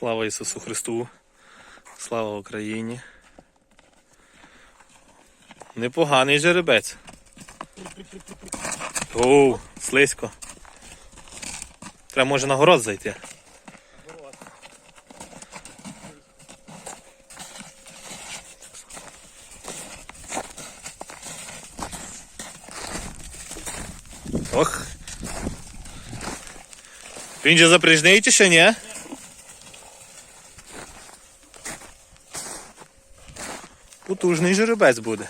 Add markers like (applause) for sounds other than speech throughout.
Слава Ісусу Христу! Слава Україні! Непоганий жеребець. Оу, слизько. Треба може на город зайти. Ох. Він же запряжний чи ще ні? Потужний жеребець буде.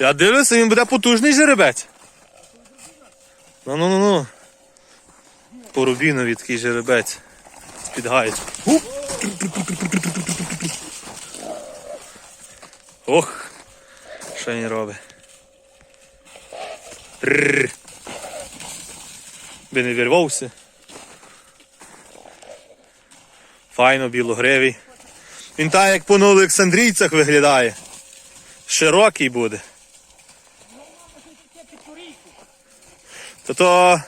Я дивлюся, він буде потужний жеребець. Ну ну ну ну. По рубінові такий жеребець. З-під. Ох! Що він робить? Рррр. Би не вірвався. Файно білогривий. Він так як по Олександрійцях виглядає. Широкий буде. То то.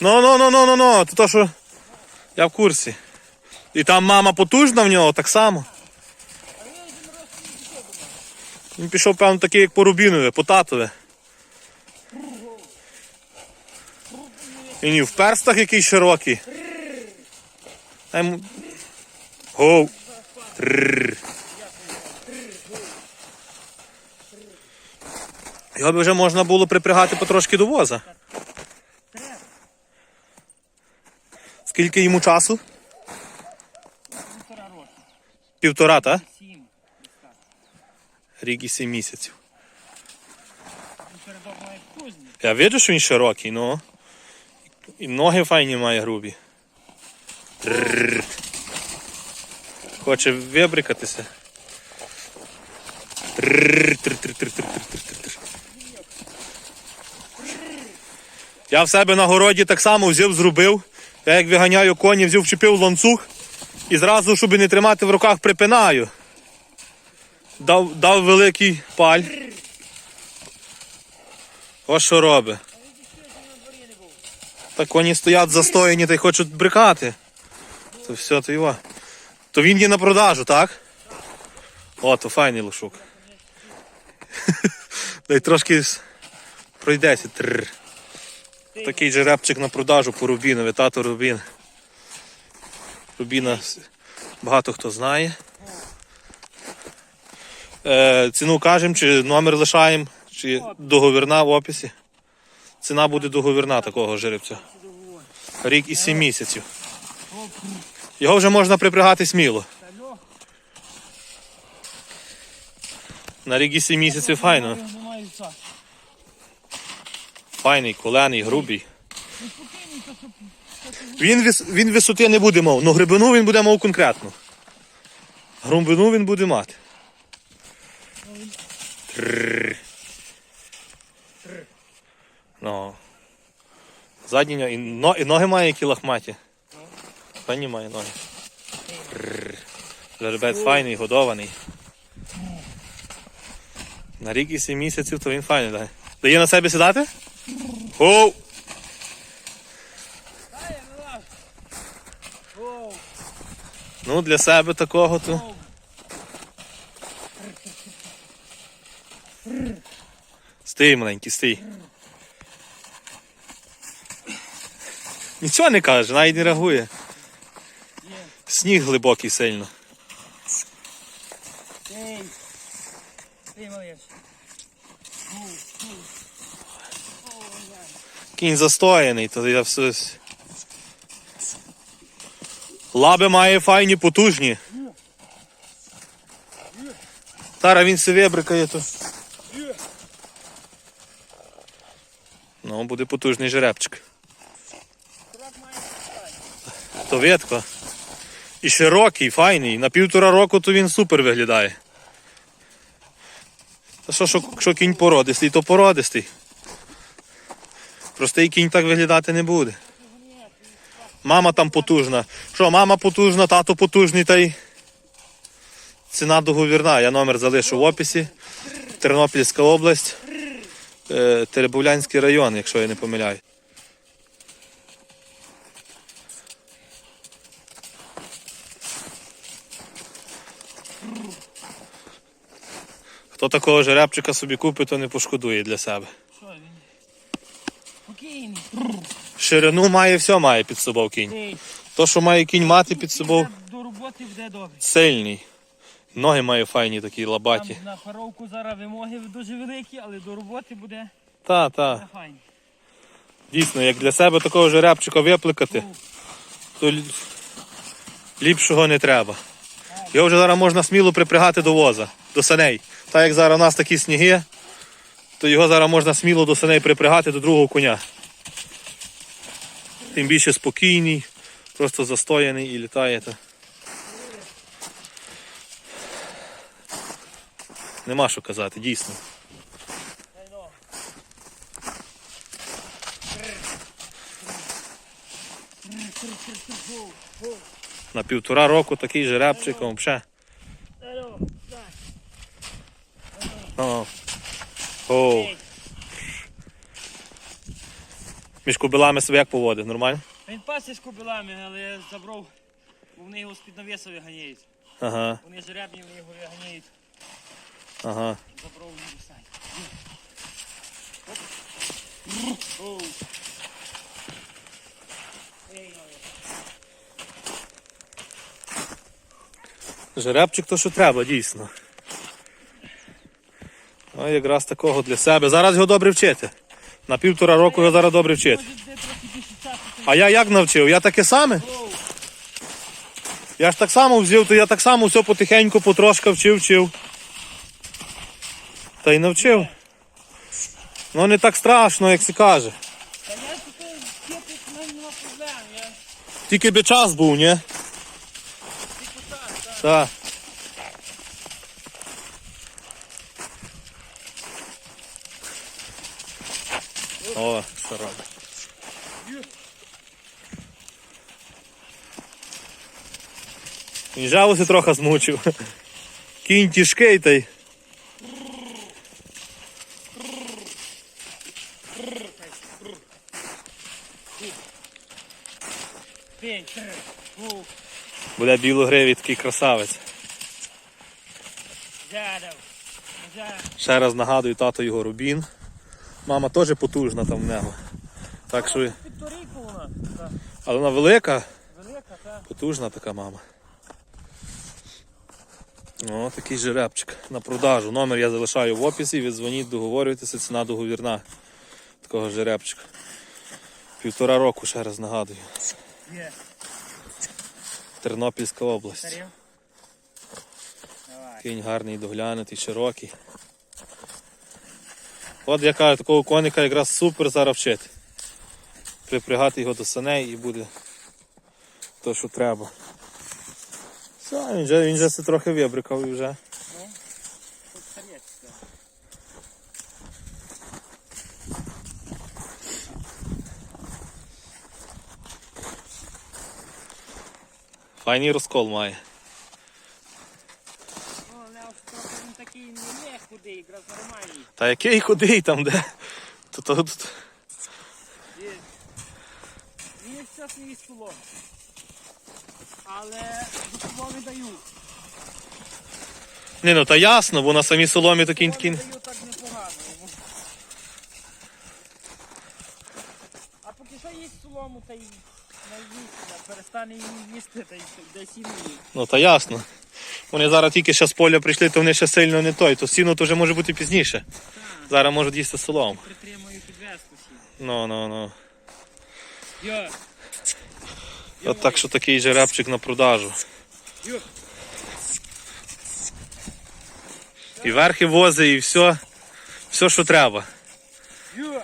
Ну, ну, ну, ну, ну, ну, то то що. Я в курсі. І там мама потужна в нього так само. Він пішов, певно, такий, як по Рубінове, по татове. І в перстах якийсь широкий. Трррр. Його б вже можна було припрягати потрошки до воза. Скільки йому часу? Півтора року. Півтора, так? Рік і сім місяців. Я бачу, що він широкий, ну. І ноги файні має грубі. Трррр. Хоче вибрикатися. Я в себе на городі так само взяв, зробив. Я як виганяю коні, взяв, вчепив ланцюг і зразу, щоб не тримати в руках, припинаю. Дав, дав великий паль. Ось що робить. Так коні стоять застояні та й хочуть брикати. То все, то його. То він є на продажу, так? О, то файний лошук. (laughs) Дай трошки пройдеться. Такий жеребчик на продажу по Рубінові, тато Рубін. Рубіна багато хто знає. Е, ціну кажемо, чи номер лишаємо, чи договірна в описі. Ціна буде договірна такого жеребця. Рік і сім місяців. Його вже можна припрягати сміло. На рік і сім місяців файно. Файний, колений, грубий. Він вис, він висоти не буде мав, але глибину він буде мав конкретно. Глибину він буде мати. Трррр. Ну. Задні і ноги має які лахматі. Файні має ноги. Жеребець файний, годований. На рік і сім місяців, то він файний дає. Дає на себе сідати? Хоу! Ну, для себе такого то. Стій, маленький, стій. Нічого не каже, навіть не реагує. Сніг глибокий сильно. Ей. Оу, я. Кінь застояний, то я все. Лаби має файні, потужні. Тара він се вибрикає, то. Є. Ну, буде потужний жеребчик. То ветко. І широкий, файний. На півтора року то він супер виглядає. Та що, що, що кінь породистий, то породистий. Простий кінь так виглядати не буде. Мама там потужна. Що, мама потужна, тато потужний, та й ціна договірна. Я номер залишу в описі. Тернопільська область, е, Теребовлянський район, якщо я не помиляю. Хто такого жеребчика собі купить, то не пошкодує для себе. Що він? Ширину має, все має під собою кінь. То, що має кінь мати під собою, До роботи буде добре. сильний. Ноги має файні такі лабаті. Там на паровку зараз вимоги дуже великі, але до роботи буде Та, та. файно. Дійсно, як для себе такого жеребчика випликати, то ліпшого не треба. Його вже зараз можна сміло припрягати до воза, до саней. Так як зараз у нас такі сніги, то його зараз можна сміло до саней припрягати до другого коня. Тим більше спокійний, просто застояний і літає. Нема що казати, дійсно. На півтора року такий жеребчик, взагалі. Так. О. О. Між кобилами себе як поводить? Нормально? Він пасе з кобилами, але я забрав, бо вони його з-під навіса виганяють. Ага, Вони жеребні, вони його виганяють. ага. Забрав він сайт. Оу. Ей, ой. Жеребчик то що треба, дійсно. А якраз такого для себе. Зараз його добре вчити. На півтора року його зараз добре вчити. А я як навчив? Я таке саме? Я ж так само взяв, то я так само все потихеньку, потрошка вчив, вчив. Та й навчив. Ну не так страшно, як се каже. Тільки би час був, ні? Тільки так, так. Так. О, сара. Він жалося трохи змучив. Кінь тяжкий та й. Пень, три. Оу. Буде білогривий такий красавець. Ще раз нагадую, тато його Рубін. Мама теж потужна там в нього. Так що, але вона велика, Велика, так. Потужна така мама. О, такий жеребчик на продажу. Номер я залишаю в описі, віддзвоніть, договорюйтеся, ціна договірна такого жеребчика. Півтора року, ще раз нагадую. Тернопільська область. Кінь гарний, доглянутий, широкий. От я кажу, такого коника якраз супер зараз вчити. Припрягати його до саней і буде то, що треба. Все, він вже, він же це трохи вибрикав і вже. Тут старець. так. Файний розкол має. Ну, але він такий не худий, якраз нормальний. Та який худий там де? Тут, тут, тут. Він час не їсть солому. Але до соломи даю. Ні, ну та ясно, бо на самій соломі кінь такий. Соломи даю так непогано йому. А поки що їсть солому, та й не їсть, перестане її їсти, та й. Ну та ясно. Вони зараз тільки ще з поля прийшли, то вони ще сильно не той. То сіно то вже може бути пізніше. Зараз можуть їсти солому. Притримую підвеску всі. Ну, ну, ну. Йо. От так що такий жеребчик на продажу. Йо. І верхи вози, і все. Все, що треба. Йо.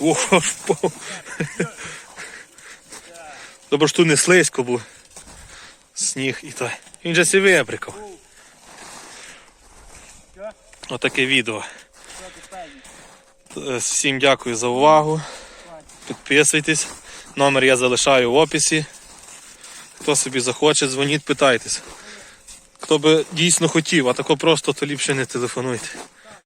Ох, впав. Добре, що тут не слизько, бо сніг і той. Він же сі вибрикав. Отаке відео. Е, Всім дякую за увагу. Підписуйтесь. Номер я залишаю в описі. Хто собі захоче, дзвоніть, питайтесь. Хто би дійсно хотів, а тако просто, то ліпше не телефонуйте.